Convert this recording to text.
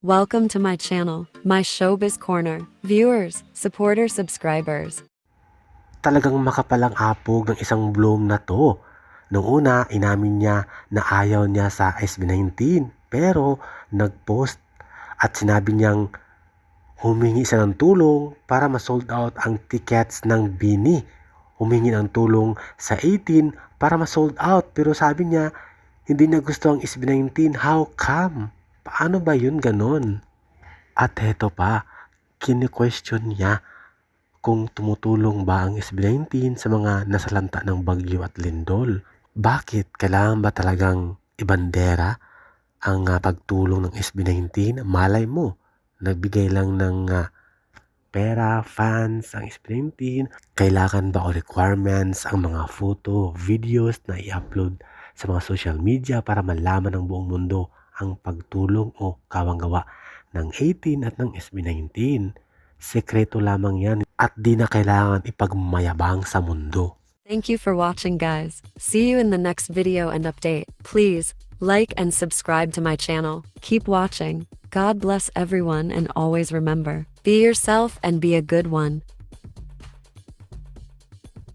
Welcome to my channel, my showbiz corner. Viewers, supporters, subscribers. talagang makapalang apog ng isang bloom na to. Noong una, inamin niya na ayaw niya sa SB19 pero nag-post at sinabi niyang humingi siya ng tulong para ma-sold out ang tickets ng Bini. Humingi ng tulong sa 18 para ma-sold out pero sabi niya hindi niya gusto ang SB19. How come? Paano ba yun ganon? At heto pa, kini-question niya kung tumutulong ba ang SB19 sa mga nasalanta ng bagyo at lindol. Bakit kailangan ba talagang ibandera ang ah, pagtulong ng SB19? Malay mo, nagbigay lang ng ah, pera, fans ang SB19. Kailangan ba o requirements ang mga photo, videos na i-upload sa mga social media para malaman ng buong mundo ang pagtulong o kawanggawa ng 18 at ng SB19. Sekreto lamang yan at di na kailangan ipagmayabang sa mundo. Thank you for watching, guys. See you in the next video and update. Please like and subscribe to my channel. Keep watching. God bless everyone and always remember be yourself and be a good one.